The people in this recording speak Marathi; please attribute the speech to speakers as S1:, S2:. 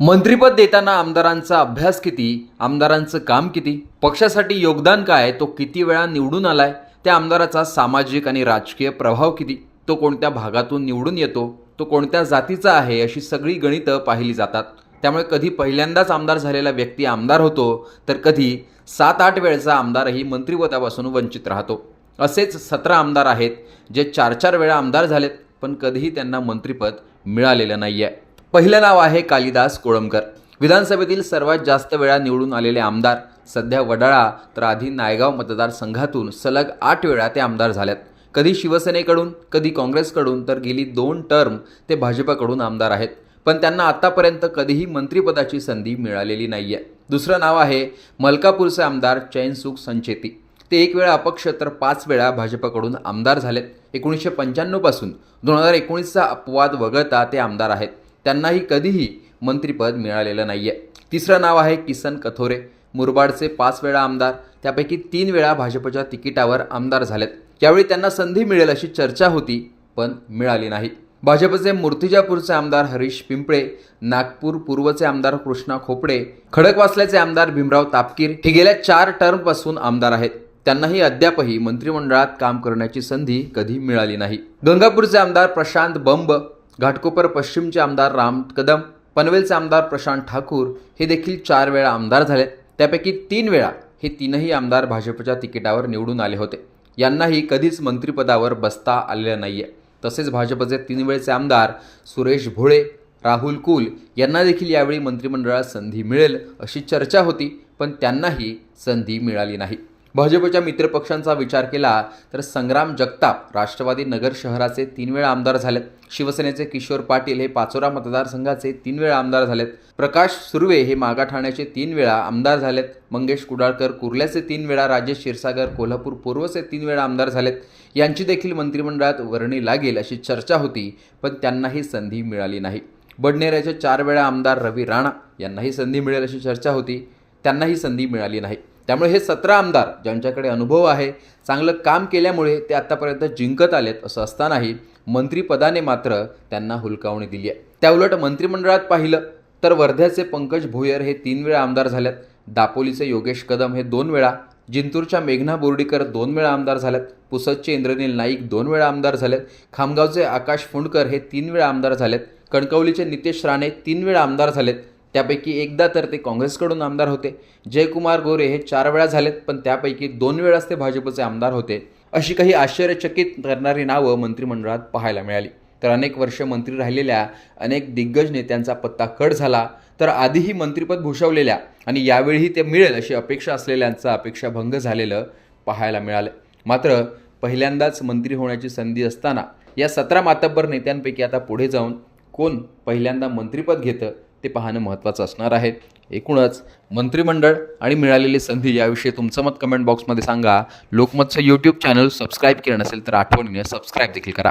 S1: मंत्रीपद देताना आमदारांचा अभ्यास किती आमदारांचं काम किती पक्षासाठी योगदान काय तो किती वेळा निवडून आलाय त्या आमदाराचा सामाजिक आणि राजकीय प्रभाव किती तो कोणत्या भागातून निवडून येतो तो कोणत्या जातीचा आहे अशी सगळी गणितं पाहिली जातात. त्यामुळे कधी पहिल्यांदाच आमदार झालेला व्यक्ती आमदार होतो तर कधी सात आठ वेळचा आमदारही मंत्रिपदापासून वंचित राहतो. असेच सतरा आमदार आहेत जे चार चार वेळा आमदार झालेत पण कधीही त्यांना मंत्रिपद मिळालेलं नाही आहे पहिलं नाव आहे कालिदास कोळंबकर. विधानसभेतील सर्वात जास्त वेळा निवडून आलेले आमदार सध्या वडाळा तर आधी नायगाव मतदारसंघातून सलग आठ वेळा ते आमदार झाल्यात कधी शिवसेनेकडून कधी काँग्रेसकडून तर गेली दोन टर्म ते भाजपकडून आमदार आहेत. पण त्यांना आतापर्यंत कधीही मंत्रिपदाची संधी मिळालेली नाही आहे दुसरं नाव आहे मलकापूरचे आमदार चैनसुख संचेती. ते एक वेळा अपक्ष तर पाच वेळा भाजपकडून आमदार झालेत. एकोणीसशे पंच्याण्णवपासून दोन हजार एकोणीसचा अपवाद वगळता ते आमदार आहेत. त्यांनाही कधीही मंत्रिपद मिळालेलं नाही आहे तिसरं नाव आहे किसन कथोरे. मुरबाडचे पाच वेळा आमदार त्यापैकी तीन वेळा भाजपच्या तिकिटावर आमदार झालेत. यावेळी त्यांना संधी मिळेल अशी चर्चा होती पण मिळाली नाही. भाजपचे मूर्तिजापूरचे आमदार हरीश पिंपळे नागपूर पूर्वचे आमदार कृष्णा खोपडे खडकवासल्याचे आमदार भीमराव तापकीर हे गेल्या चार टर्मपासून आमदार आहेत. त्यांनाही अद्यापही मंत्रिमंडळात काम करण्याची संधी कधी मिळाली नाही. गंगापूरचे आमदार प्रशांत बंब घाटकोपर पश्चिमचे आमदार राम कदम पनवेलचे आमदार प्रशांत ठाकूर हे देखील चार वेळा आमदार झाले. त्यापैकी तीन वेळा हे तीनही आमदार भाजपच्या तिकिटावर निवडून आले होते. यांनाही कधीच मंत्रिपदावर बसता आलेलं आहे तसेच भाजपचे तीन वेळचे आमदार सुरेश भोळे राहुल कुल यांना देखील यावेळी मंत्रिमंडळात संधी मिळेल अशी चर्चा होती पण त्यांनाही संधी मिळाली नाही. भाजपच्या मित्रपक्षांचा विचार केला तर संग्राम जगताप राष्ट्रवादी नगर शहराचे तीन वेळा आमदार झालेत शिवसेनेचे किशोर पाटील हे पाचोरा मतदारसंघाचे तीन वेळा आमदार झालेत. प्रकाश सुर्वे हे मागा ठाण्याचे तीन वेळा आमदार झालेत. मंगेश कुडाळकर कुर्ल्याचे तीन वेळा राजेश क्षीरसागर कोल्हापूर पूर्वचे तीन वेळा आमदार झालेत. यांची देखील मंत्रिमंडळात वर्णी लागेल अशी चर्चा होती पण त्यांनाही संधी मिळाली नाही. बडनेऱ्याचे चार वेळा आमदार रवी राणा यांनाही संधी मिळेल अशी चर्चा होती. त्यांनाही संधी मिळाली नाही. त्यामुळे हे सतरा आमदार ज्यांच्याकडे अनुभव आहे चांगलं काम केल्यामुळे ते आत्तापर्यंत जिंकत आलेत असं असतानाही मंत्रिपदाने मात्र त्यांना हुलकावणी दिली आहे. त्याउलट मंत्रिमंडळात पाहिलं तर वर्ध्याचे पंकज भोयर हे तीन वेळा आमदार झाल्यात दापोलीचे योगेश कदम हे दोन वेळा जिंतूरच्या मेघना बोर्डीकर दोन वेळा आमदार झाल्यात पुसदचे इंद्रनील नाईक दोन वेळा आमदार झालेत खामगावचे आकाश फुंडकर हे तीन वेळा आमदार झालेत कणकवलीचे नितेश राणे तीन वेळा आमदार झालेत त्यापैकी एकदा तर ते काँग्रेसकडून आमदार होते. जयकुमार गोरे हे चार वेळा झालेत पण त्यापैकी दोन वेळाच ते भाजपचे आमदार होते. अशी काही आश्चर्यचकित करणारी नावं मंत्रिमंडळात पाहायला मिळाली. तर अनेक वर्ष मंत्री राहिलेल्या अनेक दिग्गज नेत्यांचा पत्ता कट झाला तर आधीही मंत्रिपद भूषवलेल्या आणि यावेळीही ते मिळेल अशी अपेक्षा असलेल्यांचा अपेक्षाभंग झालेलं पाहायला मिळालं. मात्र पहिल्यांदाच मंत्री होण्याची संधी असताना या सतरा मातब्बर नेत्यांपैकी आता पुढे जाऊन कोण पहिल्यांदा मंत्रिपद घेतं ते पाहणं महत्त्वाचं असणार आहे. एकूणच मंत्रिमंडळ आणि मिळालेली संधी याविषयी तुमचं मत कमेंट बॉक्समध्ये सांगा. लोकमतचं यूट्यूब चॅनल सबस्क्राईब केलं नसेल तर आठवणीने सबस्क्राईब देखील करा.